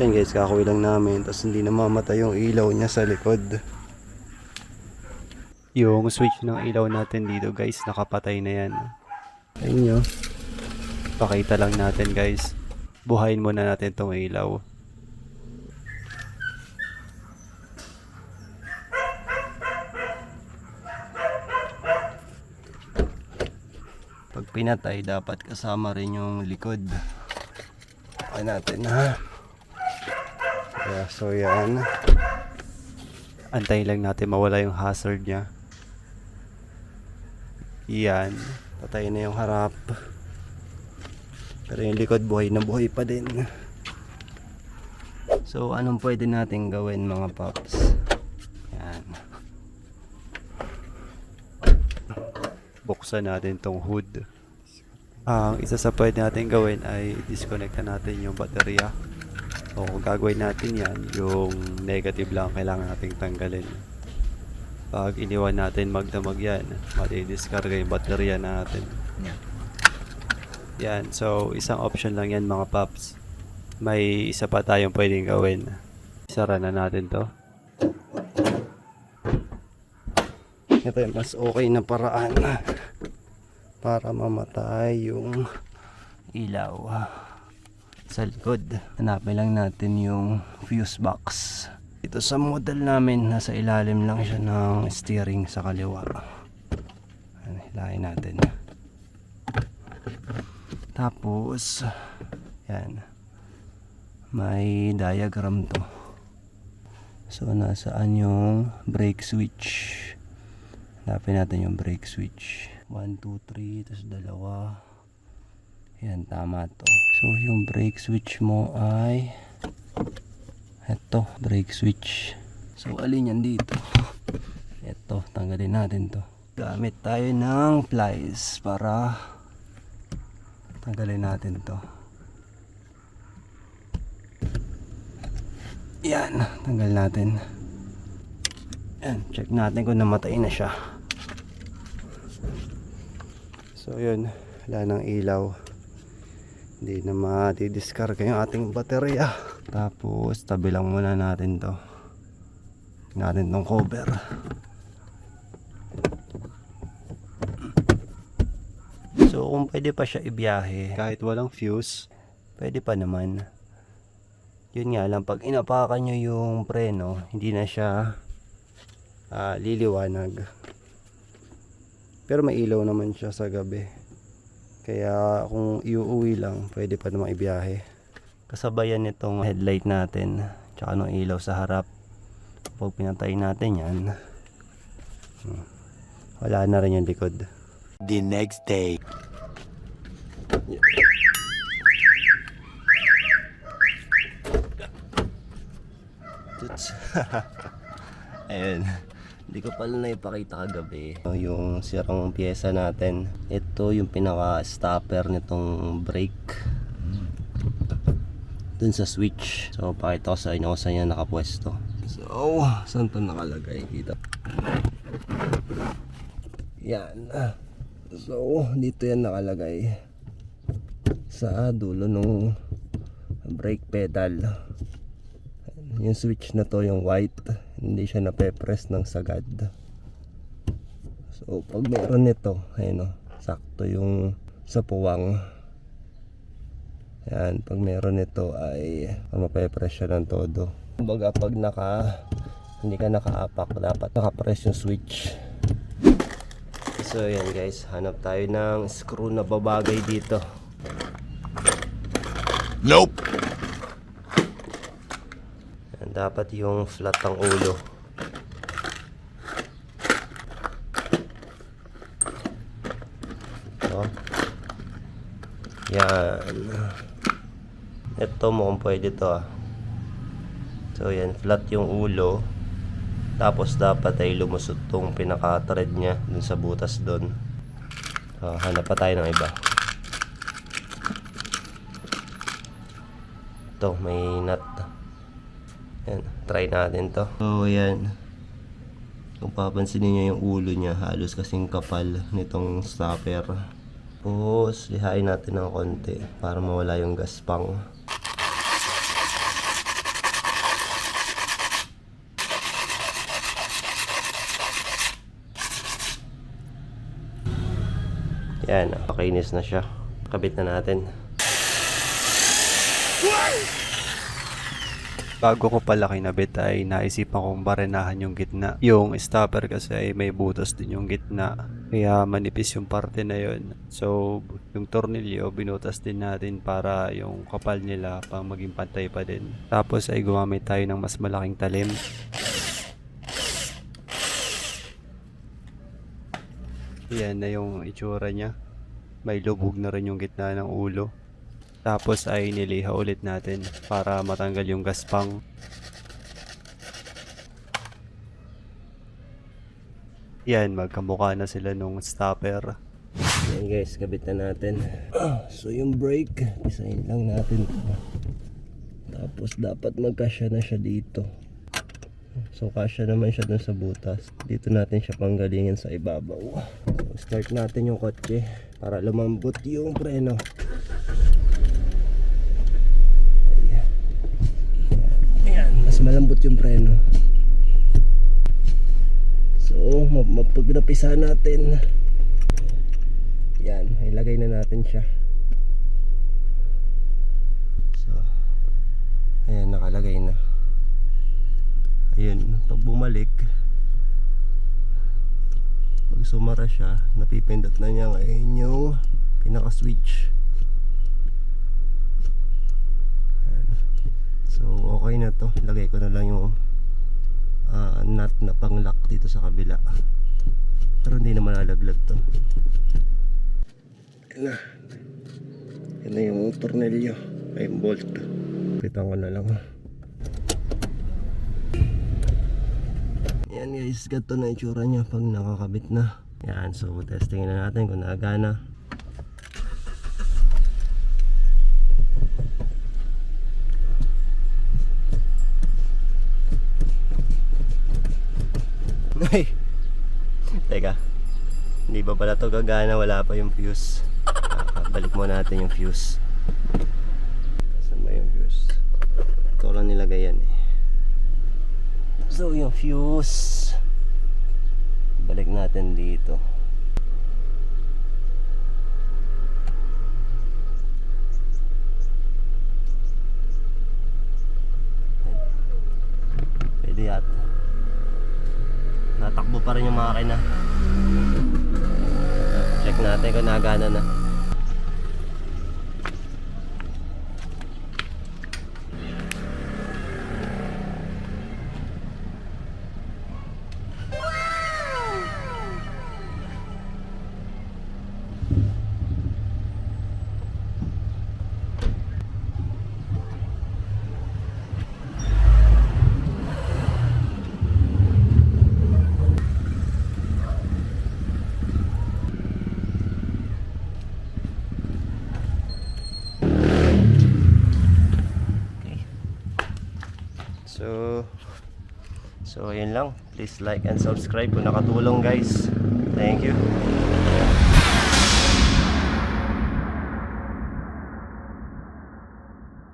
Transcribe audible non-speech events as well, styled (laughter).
So yun guys, kakuwi lang namin. Tapos hindi namamatay yung ilaw niya sa likod. Yung switch ng ilaw natin dito guys, nakapatay na yan. Ayun nyo. Pakita lang natin guys. Buhayin muna natin tong ilaw. Pag pinatay, dapat kasama rin yung likod. Okay natin ha. Yeah, so yan. Antayin lang natin mawala yung hazard niya. Yan. Patay na yung harap. Pero yung likod buhay na buhay pa din. So anong pwede natin gawin mga paps? Yan. Buksan natin tong hood. Ang isa sa pwede natin gawin ay disconnect na natin yung baterya. So kung gagawin natin yan, yung negative lang kailangan nating tanggalin. Pag iniwan natin magdamag yan, mati-discarga yung baterya natin. Yan, so isang option lang yan mga paps. May isa pa tayong pwedeng gawin. Isara na natin to. Ito yung mas okay na paraan para mamatay yung ilaw sa likod. Hanapin lang natin yung fuse box. Ito sa model namin, nasa ilalim lang siya ng steering sa kaliwa. Hilahin natin. Tapos, yan. May diagram to. So, nasaan yung brake switch? Hanapin natin yung brake switch. 1, 2, 3, tapos dalawa. Yan, tama to. So, yung brake switch mo ay eto, brake switch. So, alin yan dito? (laughs) Eto, tanggalin natin to. Gamit tayo ng plies para tanggalin natin to. Yan, tanggal natin. Yan, check natin kung namatay na siya. So yun, wala nang ilaw. Hindi na matidiscarga yung ating baterya. Tapos, tabi lang muna natin to. Natin tong cover. So, kung pwede pa siya ibiyahe, kahit walang fuse, pwede pa naman. Yun nga lang, pag inapakan nyo yung preno, hindi na siya ah, liliwanag. Pero may ilaw naman siya sa gabi. Kaya kung iuwi lang, pwede pa namang ibiyahe. Kasabayan nitong headlight natin, tsaka ng ilaw sa harap. Pag pinatay natin yan, hmm, wala na rin yung likod. The next day. Tuts. (laughs) Ayun. Hindi ko pala naipakita kagabi. Yung sirang pyesa natin. Ito yung pinaka-stopper nitong brake. Dun sa switch. So, pakita ko sa inyo kung saan yan nakapwesto. So, saan to nakalagay? Kita. Yan. So, dito yan nakalagay. Sa dulo nung brake pedal yung switch na to yung white hindi siya nape-press ng sagad so pag meron nito ayun o sakto yung sa puwang yan pag meron nito ay mape-press siya ng todo kumbaga pag naka hindi ka nakaapak dapat nakapress yung switch so yan guys hanap tayo ng screw na babagay dito Nope. Yan, dapat yung flat ang ulo. Ito. Yan. Ito mukhang pwede to ah. So yan, flat yung ulo. Tapos dapat ay lumusot tong pinaka-thread niya dun sa butas dun. So, hanap pa tayo ng iba. Ito, may nut. Yan, try natin to. So, yan. Kung papansinin nyo yung ulo niya, halos kasing kapal nitong stopper. Tapos, lihain natin ng konti para mawala yung gaspang. Yan, pakainis na siya. Kabit na natin. Bago ko pala kinabit ay naisipan kong barenahan yung gitna. Yung stopper kasi ay may butas din yung gitna. Kaya manipis yung parte na yun. So, yung tornilyo, binutas din natin para yung kapal nila pang maging pantay pa din. Tapos ay gumamit tayo ng mas malaking talim. Yan na yung itsura niya. May lubog na rin yung gitna ng ulo. Tapos ay niliha ulit natin para matanggal yung gaspang. Yan, magkamukha na sila nung stopper. Yan guys, kabit na natin. (clears throat) So yung brake, isahin lang natin. Tapos dapat magkasya na siya dito. So kasya naman siya dun sa butas. Dito natin siya panggalingin sa ibabaw. So start natin yung kotse para lumambot yung preno. Ayan. Ayan, mas malambot yung preno. So, ma- mapagdapisa natin. Yan, ilagay na natin siya. So, ayan, nakalagay na. Ayun, pag bumalik, pag sumara siya, napipindot na niya ngayon yung pinaka-switch. So, okay na to. Lagay ko na lang yung ah, nut na pang-lock dito sa kabila. Pero hindi naman nalaglag to. Yan na. Yan na yung tornilyo. Ay, yung bolt. Pitan ko na lang. Yan guys, ganito na itsura niya pag nakakabit na. Yan, so testing na natin kung nagana. Ay! Teka. Hindi ba pala to gagana? Wala pa yung fuse. Ah, balik mo natin yung fuse. Saan ba yung fuse? Ito lang nilagay yan eh. So yung fuse. Balik natin dito. Pwede yata. Natakbo pa rin yung makina. Check natin kung nagana na. So, so ayun lang. Please like and subscribe kung nakatulong guys. Thank you.